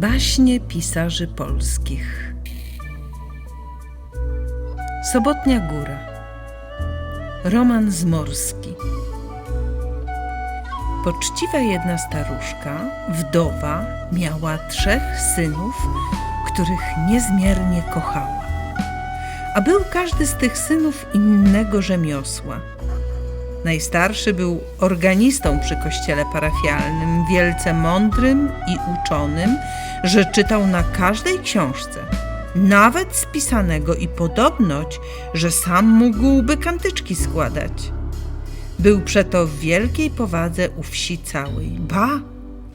Baśnie pisarzy polskich. Sobotnia Góra. Roman Zmorski. Poczciwa jedna staruszka, wdowa, miała trzech synów, których niezmiernie kochała. A był każdy z tych synów innego rzemiosła. Najstarszy był organistą przy kościele parafialnym, wielce mądrym i uczonym, że czytał na każdej książce, nawet spisanego i podobność, że sam mógłby kantyczki składać. Był przeto w wielkiej powadze u wsi całej, ba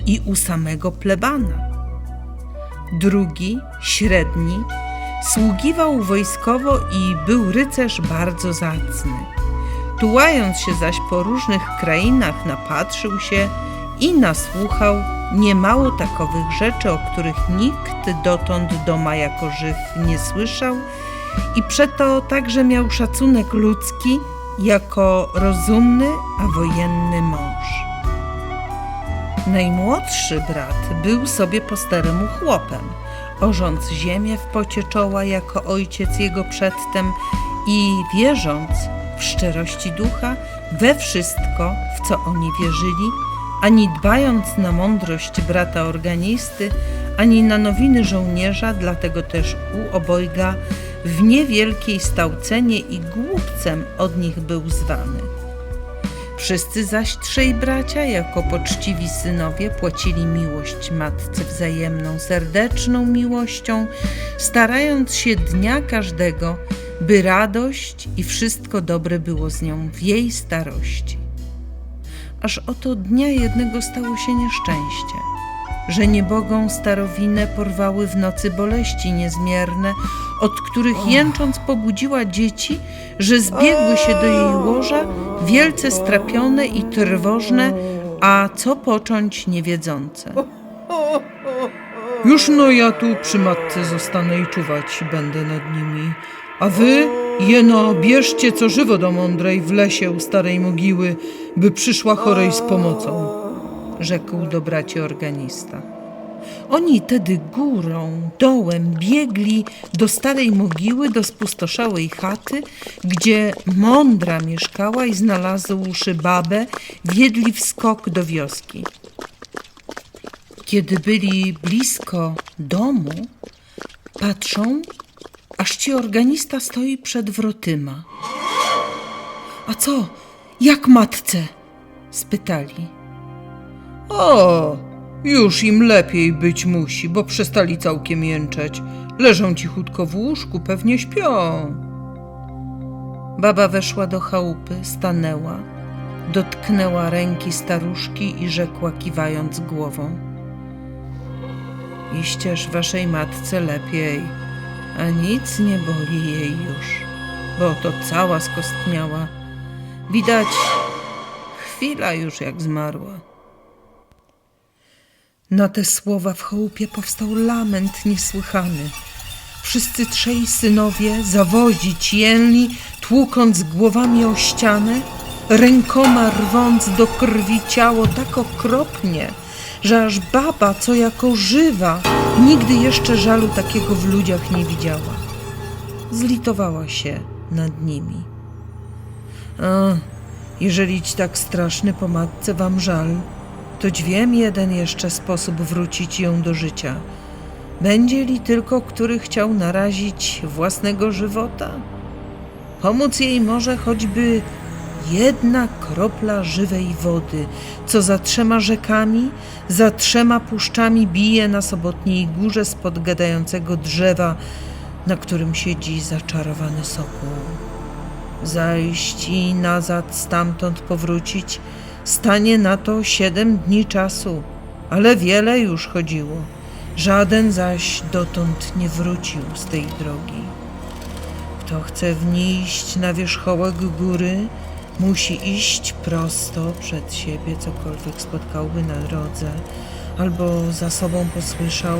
i u samego plebana. Drugi, średni, sługiwał wojskowo i był rycerz bardzo zacny. Tułając się zaś po różnych krainach, napatrzył się i nasłuchał niemało takowych rzeczy, o których nikt dotąd doma jako żyw nie słyszał i przeto także miał szacunek ludzki jako rozumny, a wojenny mąż. Najmłodszy brat był sobie po staremu chłopem, orząc ziemię w pocie czoła jako ojciec jego przedtem i wierząc w szczerości ducha we wszystko, w co oni wierzyli, ani dbając na mądrość brata organisty, ani na nowiny żołnierza, dlatego też u obojga w niewielkiej stał cenie i głupcem od nich był zwany. Wszyscy zaś trzej bracia, jako poczciwi synowie, płacili miłość matce wzajemną, serdeczną miłością, starając się dnia każdego, by radość i wszystko dobre było z nią w jej starości. Aż oto dnia jednego stało się nieszczęście, że niebogą starowinę porwały w nocy boleści niezmierne, od których jęcząc pobudziła dzieci, że zbiegły się do jej łoża, wielce strapione i trwożne, a co począć niewiedzące. Już no ja tu przy matce zostanę i czuwać będę nad nimi. A wy, jeno, bierzcie co żywo do mądrej w lesie u starej mogiły, by przyszła chorej z pomocą. rzekł do braci organista. Oni tedy górą, dołem biegli do starej mogiły, do spustoszałej chaty, gdzie mądra mieszkała i znalazłszy babę, wiedli w skok do wioski. Kiedy byli blisko domu, patrzą, aż ci organista stoi przed wrotyma. A co, jak matce? spytali. O, już im lepiej być musi, bo przestali całkiem jęczeć. Leżą cichutko w łóżku, pewnie śpią. Baba weszła do chałupy, stanęła, dotknęła ręki staruszki i rzekła, kiwając głową: Iścież waszej matce lepiej, a nic nie boli jej już, bo to cała skostniała. Widać, chwila już jak zmarła. Na te słowa w chałupie powstał lament niesłychany. Wszyscy trzej synowie zawodzić jęli, tłukąc głowami o ścianę, rękoma rwąc do krwi ciało tak okropnie, że aż baba, co jako żywa, nigdy jeszcze żalu takiego w ludziach nie widziała. Zlitowała się nad nimi. A, jeżeli ci tak straszny po matce wam żal, to dźwiem jeden jeszcze sposób wrócić ją do życia. Będzie li tylko, który chciał narazić własnego żywota? Pomóc jej może choćby jedna kropla żywej wody, co za trzema rzekami, za trzema puszczami bije na sobotniej górze spod gadającego drzewa, na którym siedzi zaczarowany sokół. Zajść i nazad stamtąd powrócić, stanie na to siedem dni czasu, ale wiele już chodziło. Żaden zaś dotąd nie wrócił z tej drogi. Kto chce wnieść na wierzchołek góry, musi iść prosto przed siebie, cokolwiek spotkałby na drodze, albo za sobą posłyszał: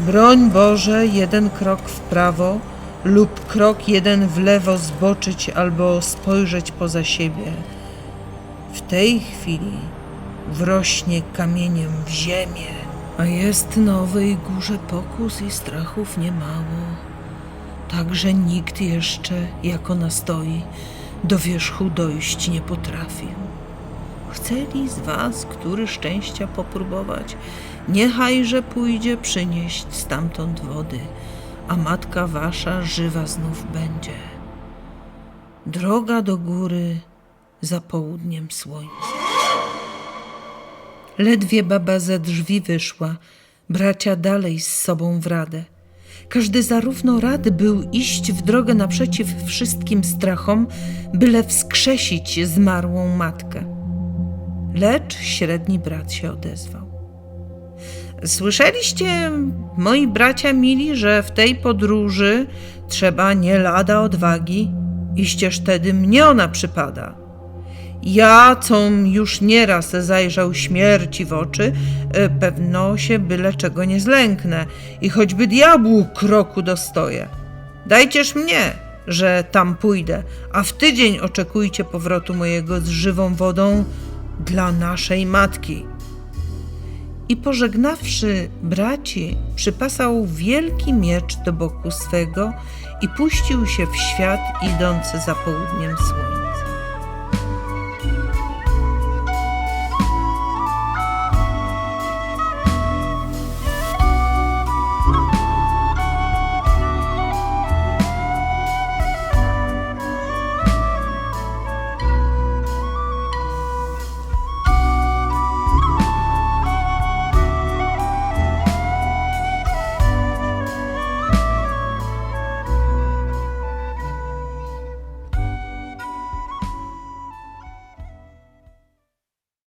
Broń Boże, jeden krok w prawo lub krok jeden w lewo zboczyć albo spojrzeć poza siebie. W tej chwili wrośnie kamieniem w ziemię. A jest nowej górze pokus i strachów niemało. Także nikt jeszcze, jak ona stoi, do wierzchu dojść nie potrafił. Chceli z was, który szczęścia popróbować, niechajże pójdzie przynieść stamtąd wody, a matka wasza żywa znów będzie. Droga do góry za południem słońca. Ledwie baba ze drzwi wyszła, bracia dalej z sobą w radę. Każdy zarówno rad był iść w drogę naprzeciw wszystkim strachom, byle wskrzesić zmarłą matkę. Lecz średni brat się odezwał. Słyszeliście, moi bracia mili, że w tej podróży trzeba nie lada odwagi, iścież tedy mnie ona przypada. Ja, com już nieraz zajrzał śmierci w oczy, e, pewno się byle czego nie zlęknę i choćby diabłu kroku dostoję. Dajcież mnie, że tam pójdę, a w tydzień oczekujcie powrotu mojego z żywą wodą dla naszej matki. I pożegnawszy braci, przypasał wielki miecz do boku swego i puścił się w świat idący za południem słońca.